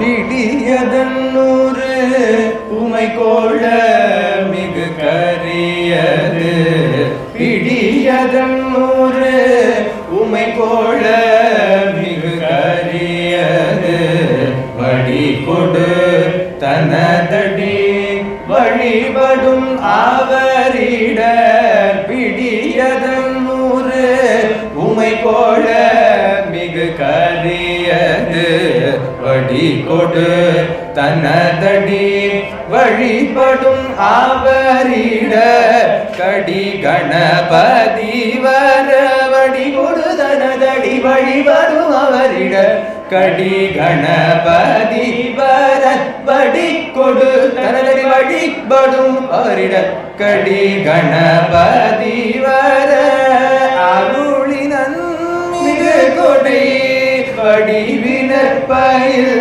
பிடியதன்னூறு உமை கோழ மிகு கரியது. பிடியதன்னூறு? உமை கோழ மிகு கரியது. வழி கொடு தனதடி. வழிபடும் அவரிட பிடியதன் வழி கொடு. தனதடி வழிபடும் அவரிட கடி கணபதி வர வடி கொடு. தனதடி வழிபடும் அவரிட கடி கணபதி வர வடி கொடு. தனதடி வழிபடும் அவரிட கடி கணபதி வர வடிவினர் பயில்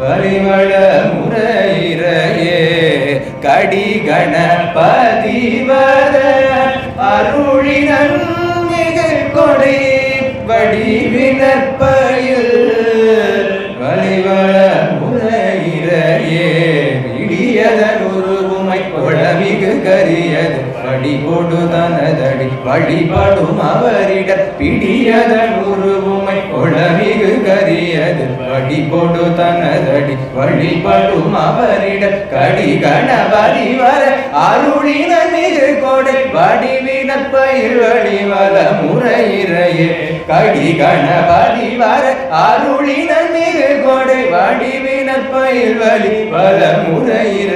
வழிவள முறையிறையே கடி கணபதி அருளினன் மிகு கொடை வடிவினர் பயில் கரியது. படி கொடு தனதடி வழிபடும் அவரிட பிடியதன் உருவுமை கொடமிகு கரியது. படி கொடு தனதடி வழிபடும் அவரிட கடி கணபதி வர அருளின மிகு கொடை வடிவின பயிர் வழிவல முறையிறையே. கடி கணபதி வர அருளின மிகு கொடை வடிவின பயிர் வழி வல முறையிறையே.